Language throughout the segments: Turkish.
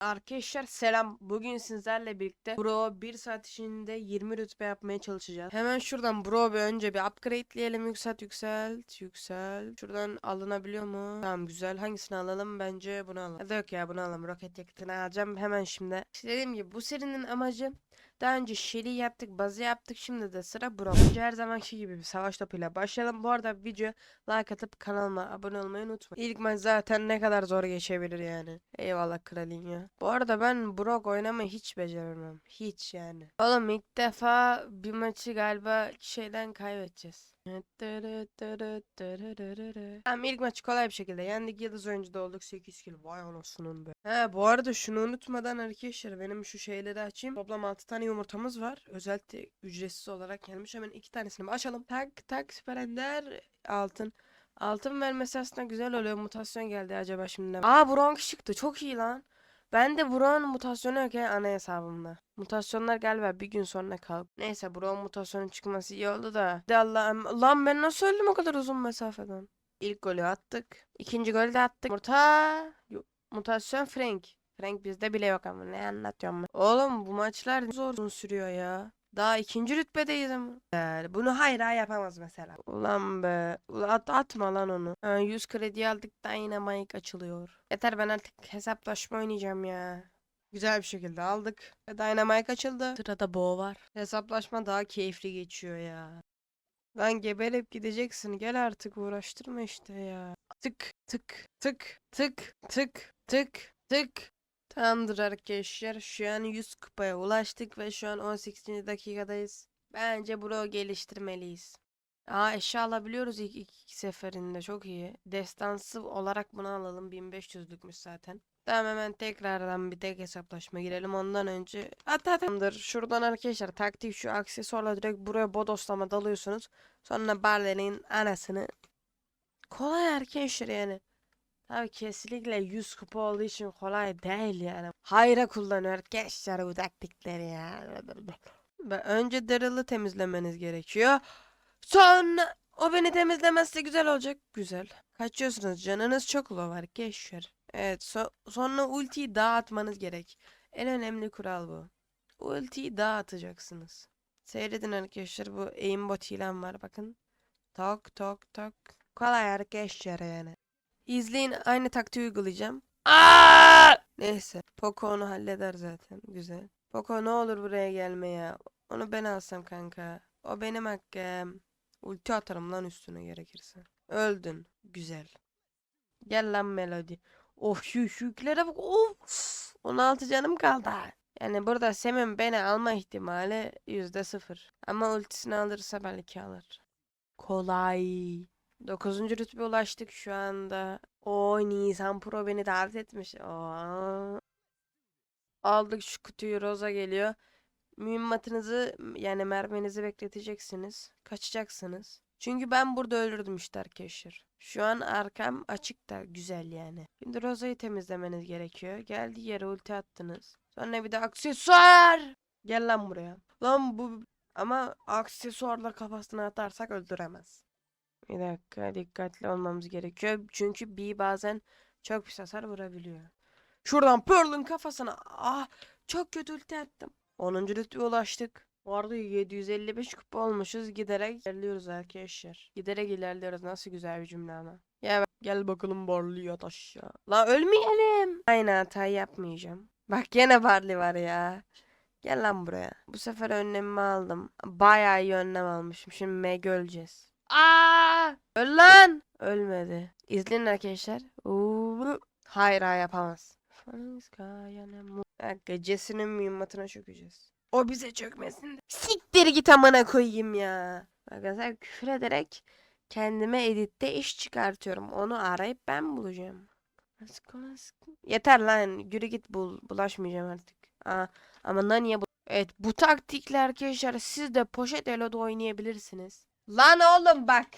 Arkadaşlar selam. Bugün sizlerle birlikte Bro 1 saat içinde 20 rütbe yapmaya çalışacağız. Hemen şuradan Bro bir önce bir upgrade'leyelim. Yükselt yükselt yükselt. Şuradan alınabiliyor mu? Tamam güzel. Hangisini alalım? Bence bunu alalım. Ya da yok ya bunu alalım. Roket yakıtını alacağım hemen şimdi. İşte dediğim gibi bu serinin amacı daha önce Shelly yaptık, bazı yaptık. Şimdi de sıra. Önce her zamanki gibi bir savaş topuyla başlayalım. Bu arada video like atıp kanalıma abone olmayı unutmayın. İlk maç zaten ne kadar zor geçebilir yani. Eyvallah kralin ya. Bu arada ben Brock oynamayı hiç beceremem. Hiç yani. Oğlum ilk defa bir maçı galiba şeyden kaybedeceğiz. Tamam ilk maçı kolay bir şekilde yendik. Yıldız oyuncuda olduk 8 kill. Vay anasının be. He bu arada şunu unutmadan arkadaşlar benim şu şeyleri açayım. Toplam 6 tane yumurtamız var. Özellikle ücretsiz olarak gelmiş. Hemen iki tanesini bir açalım. Tak tak süper ender altın. Altın vermesi aslında güzel oluyor. Mutasyon geldi acaba şimdi. Aa Bronx çıktı. Çok iyi lan. Ben de Brown mutasyonu yok ya ana hesabımda. Mutasyonlar galiba bir gün sonra kalk. Neyse Brown mutasyonu çıkması iyi oldu da. De Allah'ım. Lan ben nasıl öldüm o kadar uzun mesafeden? İlk golü attık. İkinci golü de attık. Murta. Yo- Mutasyon Frank. Frank bizde bile yok ama ne anlatıyorum ben. Oğlum bu maçlar zor uzun sürüyor ya. Daha ikinci rütbedeyiz ama. Yani bunu hayır yapamaz mesela. Ulan be. At, atma lan onu. Ha, 100 kredi aldık da yine mic açılıyor. Yeter ben artık hesaplaşma oynayacağım ya. Güzel bir şekilde aldık. Ve Dynamite açıldı. Sırada Bo var. Hesaplaşma daha keyifli geçiyor ya. Lan geberip gideceksin. Gel artık uğraştırma işte ya. Tık tık tık tık tık tık tık. Tamamdır arkadaşlar. Şu an 100 kupaya ulaştık ve şu an 18. dakikadayız. Bence bro geliştirmeliyiz. Aa eşya alabiliyoruz ilk iki seferinde. Çok iyi. Destansı olarak bunu alalım. 1500'lükmüş zaten. Tamam hemen tekrardan bir tek hesaplaşma girelim. Ondan önce at at atımdır. Şuradan arkadaşlar taktik şu aksesuarla direkt buraya bodoslama dalıyorsunuz. Sonra Barley'nin anasını kolay arkadaşlar yani. Tabii kesinlikle 100 kupa olduğu için kolay değil yani. Hayra kullanıyor arkadaşlar bu taktikleri ya. Ve önce Daryl'ı temizlemeniz gerekiyor. Sonra o beni temizlemezse güzel olacak. Güzel. Kaçıyorsunuz. Canınız çok low arkadaşlar. Evet. so- sonra ultiyi dağıtmanız gerek. En önemli kural bu. Ultiyi dağıtacaksınız. Seyredin arkadaşlar. Bu aimbot ilan var. Bakın. Tok tok tok. Kolay arkadaşlar yani. İzleyin. Aynı taktiği uygulayacağım. Aa! Neyse. Poco onu halleder zaten. Güzel. Poco ne olur buraya gelme ya. Onu ben alsam kanka. O benim hakkım. Ulti atarım lan üstüne gerekirse. Öldün. Güzel. Gel lan Melody. Oh şu şu bak. Of. 16 canım kaldı. Yani burada Sem'in beni alma ihtimali yüzde sıfır. Ama ultisini alırsa belki alır. Kolay. 9. rütbe ulaştık şu anda. O Nisan Pro beni davet etmiş. Oo. Aldık şu kutuyu Rosa geliyor. Mühimmatınızı yani merminizi bekleteceksiniz. Kaçacaksınız. Çünkü ben burada ölürdüm işte arkadaşlar. Şu an arkam açık da güzel yani. Şimdi Rosa'yı temizlemeniz gerekiyor. Geldi yere ulti attınız. Sonra bir de aksesuar. Gel lan buraya. Lan bu ama aksesuarla kafasına atarsak öldüremez. Bir dakika dikkatli olmamız gerekiyor. Çünkü B bazen çok pis hasar vurabiliyor. Şuradan Pearl'ın kafasına. Ah çok kötü ulti attım. 10. rütbeye ulaştık. Bu arada 755 kupa olmuşuz. Giderek ilerliyoruz arkadaşlar. Giderek ilerliyoruz. Nasıl güzel bir cümle ama. Ya gel bakalım Barley yat aşağı. La ölmeyelim. Aynı hatayı yapmayacağım. Bak gene Barley var ya. Gel lan buraya. Bu sefer önlemimi aldım. Bayağı iyi önlem almışım. Şimdi Meg öleceğiz. Aa! Öl lan! Ölmedi. İzleyin arkadaşlar. Uuu. Hayır hayır yapamaz. Jesse'nin mühimmatına çökeceğiz. O bize çökmesin. Siktir git amına koyayım ya. Arkadaşlar küfür ederek kendime editte iş çıkartıyorum. Onu arayıp ben bulacağım. Yeter lan. Yürü git bul. Bulaşmayacağım artık. Aa, ama Nani'ye bu... Evet bu taktikle arkadaşlar siz de poşet eloda oynayabilirsiniz. Lan oğlum bak.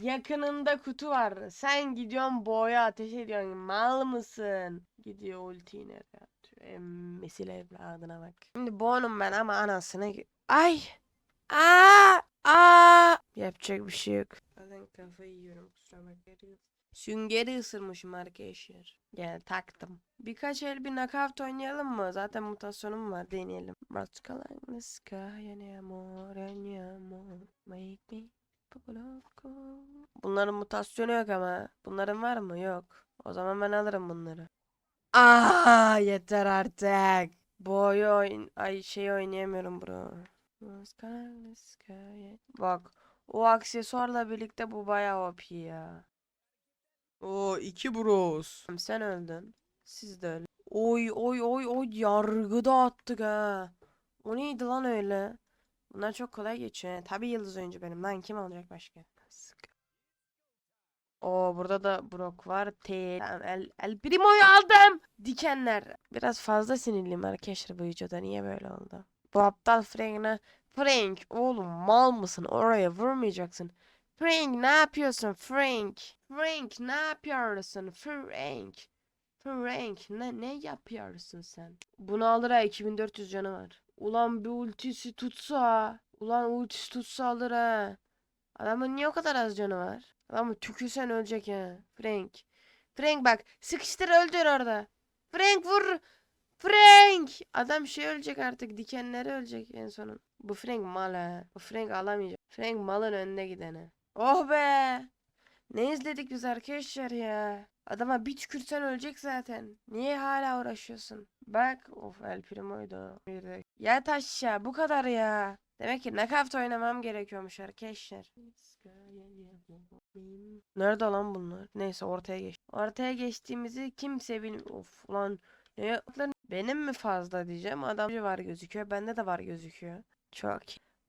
Yakınında kutu var. Sen gidiyorsun boya ateş ediyorsun. Mal mısın? Gidiyor ultiyi Emmesiyle evladına bak. Şimdi bonum ben ama anasını... Ay! Aa! Aa! Yapacak bir şey yok. Bazen kafayı yiyorum kusura bakmayın. Süngeri ısırmışım arkadaşlar. Gel taktım. Birkaç el bir knockout oynayalım mı? Zaten mutasyonum var deneyelim. İn the sky and amor and amor make me full of gold. Bunların mutasyonu yok ama. Bunların var mı? Yok. O zaman ben alırım bunları. Aa yeter artık. Bu oyu oyn ay şey oynayamıyorum bro. Bak o aksesuarla birlikte bu bayağı OP ya. O iki bros. Sen öldün. Siz de öldün. Oy oy oy oy yargıda attık ha. O neydi lan öyle? Bunlar çok kolay geçiyor. Tabii yıldız oyuncu benim. Lan kim olacak başka? Oo burada da Brock var. T. El, El Primo'yu aldım. Dikenler. Biraz fazla sinirliyim arkadaşlar bu videoda. Niye böyle oldu? Bu aptal Frank'ına Frank oğlum mal mısın? Oraya vurmayacaksın. Frank ne yapıyorsun Frank? Frank ne yapıyorsun Frank? Frank ne ne yapıyorsun sen? Bunu alır ha 2400 canı var. Ulan bir ultisi tutsa. Ulan ultisi tutsa alır ha. Adamın niye o kadar az canı var? Adamı tükürsen ölecek ya. Frank. Frank bak sıkıştır öldür orada. Frank vur. Frank! Adam şey ölecek artık. Dikenleri ölecek en sonun. Bu Frank mal ha. Bu Frank alamayacak. Frank malın önüne gidene. Oh be! Ne izledik biz arkadaşlar ya? Adama bir tükürsen ölecek zaten. Niye hala uğraşıyorsun? Bak. Of El Primo'ydu. Yürü. Yat aşağı. Bu kadar ya. Demek ki knockout oynamam gerekiyormuş arkadaşlar. Nerede lan bunlar? Neyse ortaya geç. Ortaya geçtiğimizi kimse bilmiyor. Of lan. Ne yaptılar? Benim mi fazla diyeceğim. Adam var gözüküyor. Bende de var gözüküyor. Çok.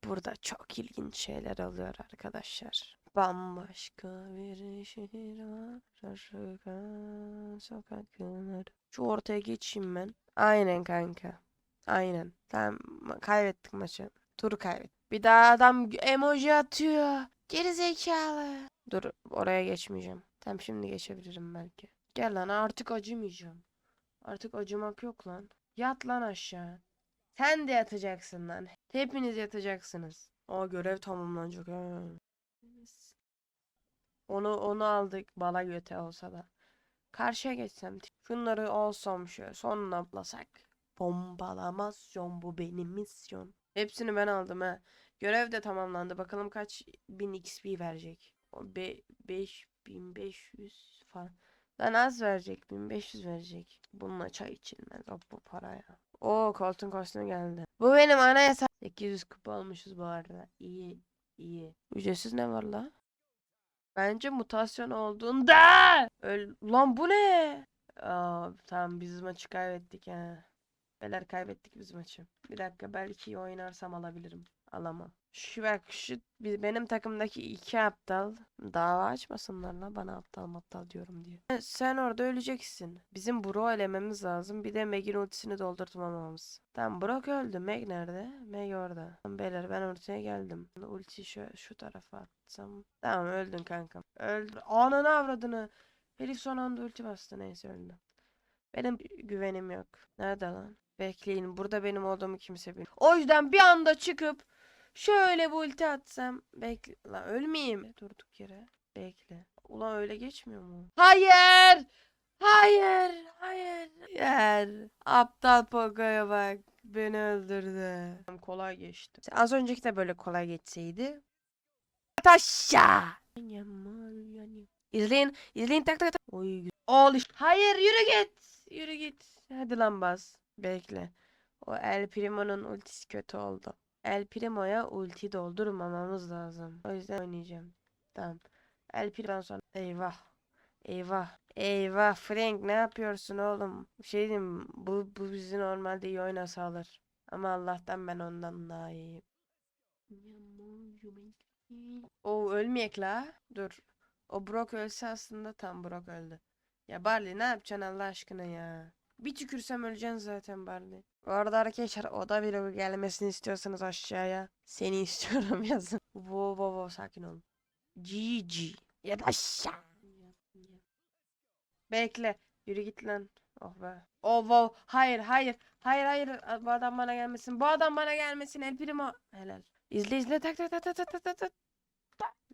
Burada çok ilginç şeyler oluyor arkadaşlar. Bambaşka bir şehir var. Şaşırgan sokaklar. Şu ortaya geçeyim ben. Aynen kanka. Aynen. Tamam ma- kaybettik maçı. Turu kaybet. Bir daha adam emoji atıyor. Geri zekalı. Dur oraya geçmeyeceğim. Tamam şimdi geçebilirim belki. Gel lan artık acımayacağım. Artık acımak yok lan. Yat lan aşağı. Sen de yatacaksın lan. Hepiniz yatacaksınız. O görev tamamlanacak. Onu onu aldık bala göte olsa da. Karşıya geçsem. Şunları alsam şöyle sonuna atlasak. Bombalamasyon bu benim misyon. Hepsini ben aldım ha. Görev de tamamlandı. Bakalım kaç bin XP verecek. Be 5500 falan. Lan az verecek. 1500 verecek. Bununla çay içilmez. O bu paraya. O koltuğun kostümü geldi. Bu benim anayasa. 800 kupa almışız bu arada. İyi. iyi. Ücretsiz ne var la? Bence mutasyon olduğunda. Öl Lan bu ne? Aa, tamam biz maçı kaybettik ha. Beyler kaybettik biz maçı. Bir dakika belki iyi oynarsam alabilirim. Alamam. Şu bak şu benim takımdaki iki aptal dava açmasınlar la bana aptal aptal diyorum diye. Sen orada öleceksin. Bizim Brock'u elememiz lazım. Bir de Meg'in ultisini doldurtmamamız. Tamam Brock öldü. Meg nerede? Meg orada. Tamam, Beyler ben ortaya geldim. Ulti şu, şu tarafa atsam. Tamam öldün kankam. Öldü. Ananı avradını. Herif son anda ulti bastı. Neyse öldü. Benim güvenim yok. Nerede lan? Bekleyin. Burada benim olduğumu kimse bilmiyor. O yüzden bir anda çıkıp şöyle bir ulti atsam. Bekle. Lan ölmeyeyim. Durduk yere. Bekle. Ulan öyle geçmiyor mu? Hayır! Hayır! Hayır! Yer. Aptal Poco'ya bak. Beni öldürdü. Kolay geçti. Az önceki de böyle kolay geçseydi. Taşa! İzleyin. İzleyin tak tak tak. Oy. işte. Hayır yürü git. Yürü git. Hadi lan bas. Bekle. O El Primo'nun ultisi kötü oldu. El Primo'ya ulti doldurmamamız lazım. O yüzden oynayacağım. Tamam. El Primo'dan sonra. Eyvah. Eyvah. Eyvah Frank ne yapıyorsun oğlum? Şey diyeyim bu, bu bizi normalde iyi oyna sağlar. Ama Allah'tan ben ondan daha iyiyim. O ölmeyek la. Dur. O Brock ölse aslında tam Brock öldü. Ya Barley ne yapacaksın Allah aşkına ya? Bir tükürsem öleceksin zaten Barley. Bu arada arkadaşlar oda vlogu gelmesini istiyorsanız aşağıya seni istiyorum yazın. Wo wo wo sakin olun. GG. Ya da aşağı. Bekle. Yürü git lan. Oh be. Oh wow. Hayır hayır. Hayır hayır. Bu adam bana gelmesin. Bu adam bana gelmesin. El Primo. Helal. İzle izle tak tak tak tak tak. tak.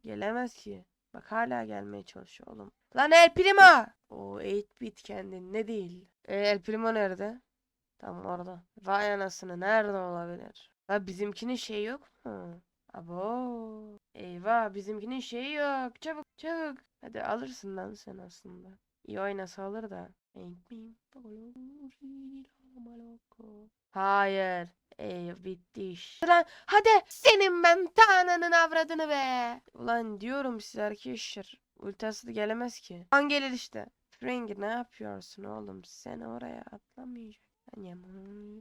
Gelemez ki. Bak hala gelmeye çalışıyor oğlum. Lan El Primo! O 8 bit kendin ne değil. E, El Primo nerede? Tamam orada. Vay anasını nerede olabilir? Ha bizimkinin şey yok mu? Abo. Eyvah bizimkinin şeyi yok. Çabuk çabuk. Hadi alırsın lan sen aslında. İyi oynasa alır da. Hayır. Ey bitti iş. Lan hadi senin ben tananın avradını be. Ulan diyorum size arkadaşlar. Ultası da gelemez ki. An gelir işte. Frank ne yapıyorsun oğlum? Sen oraya atlamayacaksın. Annem,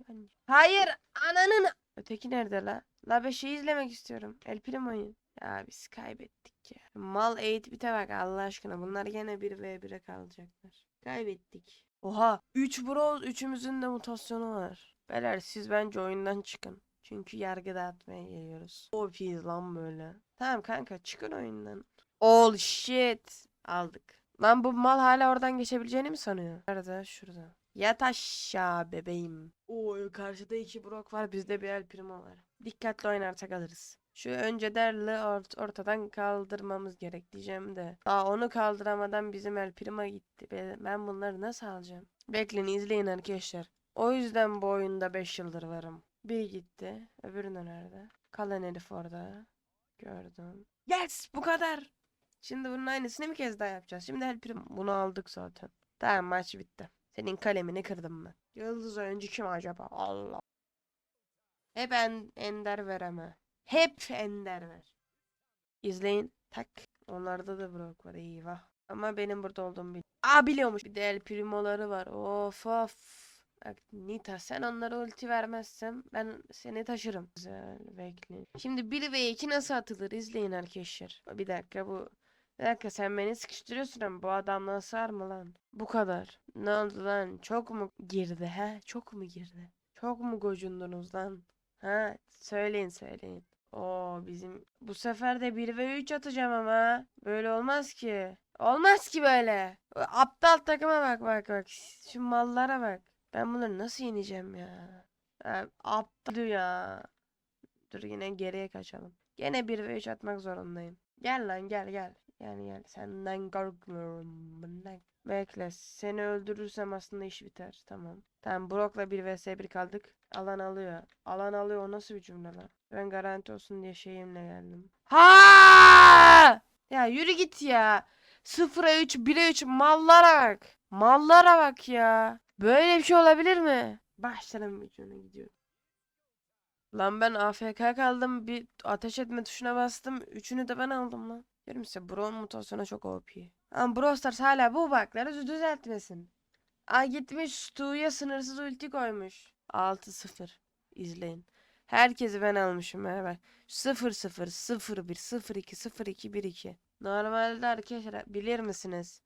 annem. Hayır ananın. Öteki nerede la? La ben şey izlemek istiyorum. El Primo'yu. Ya biz kaybettik ya. Mal 8 bite bak Allah aşkına. Bunlar gene 1v1'e kalacaklar. Kaybettik. Oha. 3 bros. Üçümüzün de mutasyonu var. Beyler siz bence oyundan çıkın. Çünkü yargı dağıtmaya geliyoruz. OP'yiz lan böyle. Tamam kanka çıkın oyundan. All shit. Aldık. Lan bu mal hala oradan geçebileceğini mi sanıyor? Nerede? Şurada. Yat aşağı bebeğim. Oo karşıda iki brok var bizde bir el primo var. Dikkatli oynarsak alırız. Şu önce derli ort ortadan kaldırmamız gerek diyeceğim de. Daha onu kaldıramadan bizim el primo gitti. Be- Ben bunları nasıl alacağım? Bekleyin izleyin arkadaşlar. O yüzden bu oyunda 5 yıldır varım. Bir gitti. Öbürü nerede? Kalan herif orada. Gördüm. Yes bu kadar. Şimdi bunun aynısını bir kez daha yapacağız. Şimdi el primo. Bunu aldık zaten. Tamam maç bitti. Senin kalemini kırdım ben. Yıldız oyuncu kim acaba? Allah. Hep en, ender vereme. Hep ender ver. İzleyin. Tak. Onlarda da Brock var. Eyvah. Ama benim burada olduğumu bil. Aa biliyormuş. Bir de El Primo'ları var. Of of. Bak Nita sen onlara ulti vermezsem ben seni taşırım. Güzel bekleyin. Şimdi 1 ve 2 nasıl atılır izleyin arkadaşlar. Bir dakika bu bir dakika sen beni sıkıştırıyorsun ama bu adamdan sar mı lan? Bu kadar. Ne oldu lan? Çok mu girdi he? Çok mu girdi? Çok mu gocundunuz lan? Ha? Söyleyin söyleyin. Oo bizim bu sefer de 1 ve 3 atacağım ama. Böyle olmaz ki. Olmaz ki böyle. Aptal takıma bak bak bak. Şu mallara bak. Ben bunları nasıl yeneceğim ya? Ha, aptal ya. Dur yine geriye kaçalım. Gene 1 ve 3 atmak zorundayım. Gel lan gel gel. Yani gel senden korkmuyorum. Bundan. Bekle seni öldürürsem aslında iş biter. Tamam. Tamam Brock'la 1 vs 1 kaldık. Alan alıyor. Alan alıyor o nasıl bir cümle lan? Ben garanti olsun diye şeyimle geldim. Ha! Ya yürü git ya. 0'a 3 1'e 3 mallara bak. Mallara bak ya. Böyle bir şey olabilir mi? Başlarım videona gidiyorum. Lan ben AFK kaldım. Bir ateş etme tuşuna bastım. Üçünü de ben aldım lan. Diyorum size Brawl mutasyonu çok OP. Ama Brawl Stars hala bu bug'ları düz- düzeltmesin. Aa gitmiş Stu'ya sınırsız ulti koymuş. 6-0. İzleyin. Herkesi ben almışım bak. 0-0, 0-1, 0-2, 0-2, 1-2. Normalde arkadaşlar bilir misiniz?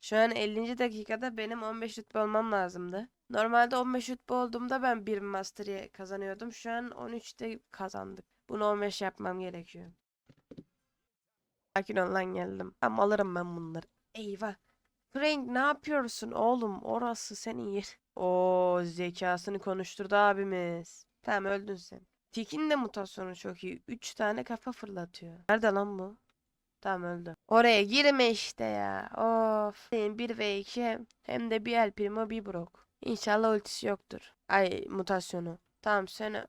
Şu an 50. dakikada benim 15 rütbe olmam lazımdı. Normalde 15 rütbe olduğumda ben bir Master'ı kazanıyordum. Şu an 13'te kazandık. Bunu 15 yapmam gerekiyor. Sakin ol lan geldim. Tamam alırım ben bunları. Eyvah. Frank ne yapıyorsun oğlum? Orası senin yer. Oo zekasını konuşturdu abimiz. Tamam öldün sen. Tik'in de mutasyonu çok iyi. 3 tane kafa fırlatıyor. Nerede lan bu? Tamam öldü. Oraya girme işte ya. Of. Senin 1 ve 2 hem, de bir El Primo bir Brock. İnşallah ultisi yoktur. Ay mutasyonu. Tamam sen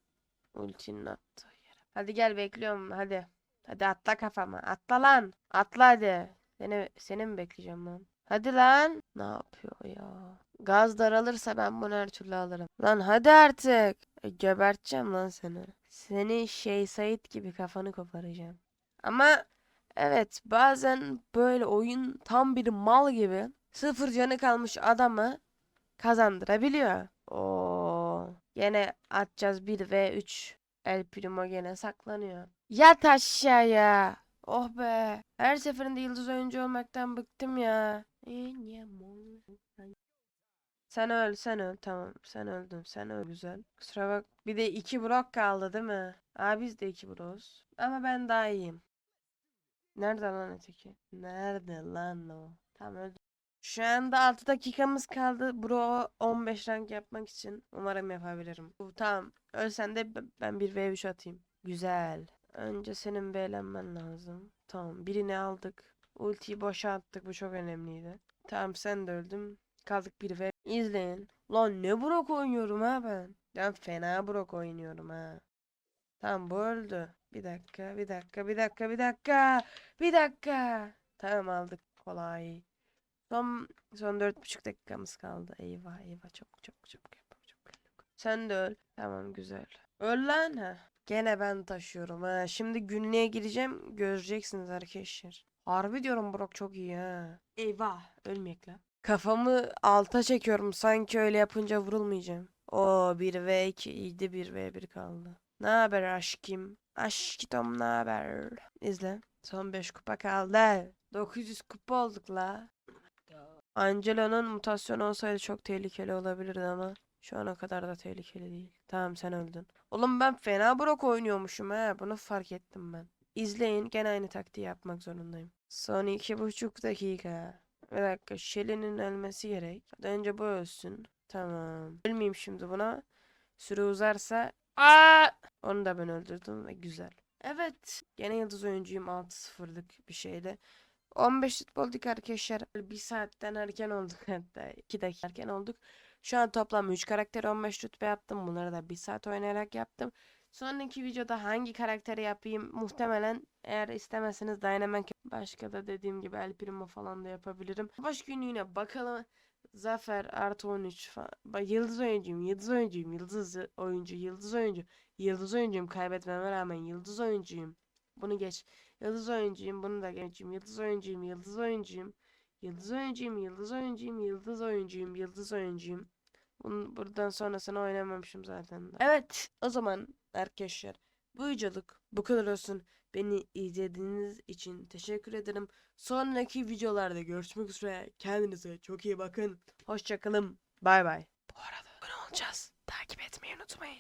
ultinin attığı yere. Hadi gel bekliyorum hadi. Hadi atla kafama. Atla lan. Atla hadi. Seni, seni mi bekleyeceğim lan? Hadi lan. Ne yapıyor ya? Gaz daralırsa ben bunu her türlü alırım. Lan hadi artık. E, geberteceğim lan seni. Seni şey Sait gibi kafanı koparacağım. Ama evet bazen böyle oyun tam bir mal gibi sıfır canı kalmış adamı kazandırabiliyor. Oo, gene atacağız 1 ve 3. El Primo gene saklanıyor. Yat aşağıya. Oh be. Her seferinde yıldız oyuncu olmaktan bıktım ya. Sen öl, sen öl. Tamam, sen öldün. Sen öl güzel. Kusura bak. Bir de iki brok kaldı değil mi? Aa biz de iki bros. Ama ben daha iyiyim. Nerede lan öteki? Nerede lan o? Tamam öldü. Şu anda 6 dakikamız kaldı. Bro 15 rank yapmak için. Umarım yapabilirim. Bu, tamam. Ölsen de ben bir V3 atayım. Güzel. Önce senin bir eğlenmen lazım. Tamam. Birini aldık. Ultiyi boşa attık. Bu çok önemliydi. Tamam sen de öldüm. Kaldık bir ve izleyin. Lan ne Brock oynuyorum ha ben. Ben fena Brock oynuyorum ha. Tamam bu öldü. Bir dakika, bir dakika, bir dakika, bir dakika. Bir dakika. Tamam aldık. Kolay. Son son dört buçuk dakikamız kaldı. Eyvah eyvah çok çok çok çok çok. Sen de öl. Tamam güzel. Öl lan ha. Gene ben taşıyorum ha. Şimdi günlüğe gireceğim. Göreceksiniz arkadaşlar. Harbi diyorum Brock çok iyi ha. Eyvah. Ölmeyek lan. Kafamı alta çekiyorum. Sanki öyle yapınca vurulmayacağım. O 1v2 iyiydi 1v1 kaldı. Ne haber aşkım? Aşkım ne haber? İzle. Son 5 kupa kaldı. 900 kupa olduk la. Angelo'nun mutasyonu olsaydı çok tehlikeli olabilirdi ama şu ana kadar da tehlikeli değil. Tamam sen öldün. Oğlum ben fena Brock oynuyormuşum ha. Bunu fark ettim ben. İzleyin gene aynı taktiği yapmak zorundayım. Son iki buçuk dakika. Bir dakika Shelly'nin ölmesi gerek. Hadi önce bu ölsün. Tamam. Ölmeyeyim şimdi buna. Süre uzarsa Aa! Onu da ben öldürdüm ve güzel. Evet. Gene yıldız oyuncuyum 6-0'lık bir şeyde. 15 futbolduk arkadaşlar. Bir saatten erken olduk hatta. 2 dakika erken olduk. Şu an toplam 3 karakter 15 rütbe yaptım. Bunları da 1 saat oynayarak yaptım. Sonraki videoda hangi karakteri yapayım muhtemelen eğer istemezseniz Dynamite başka da dediğim gibi El Primo falan da yapabilirim. Baş günlüğüne bakalım. Zafer artı 13 falan. Yıldız oyuncuyum, yıldız oyuncuyum, yıldız oyuncu, yıldız oyuncu. Yıldız oyuncuyum kaybetmeme rağmen yıldız oyuncuyum. Bunu geç. Yıldız oyuncuyum, bunu da geçeyim. Yıldız oyuncuyum, yıldız oyuncuyum. Yıldız oyuncuyum, yıldız oyuncuyum, yıldız oyuncuyum, yıldız oyuncuyum. Bunun, buradan sonrasını oynamamışım zaten. de. Evet, o zaman arkadaşlar bu videoluk bu kadar olsun. Beni izlediğiniz için teşekkür ederim. Sonraki videolarda görüşmek üzere. Kendinize çok iyi bakın. Hoşçakalın. Bay bay. Bu arada abone olacağız. Takip etmeyi unutmayın.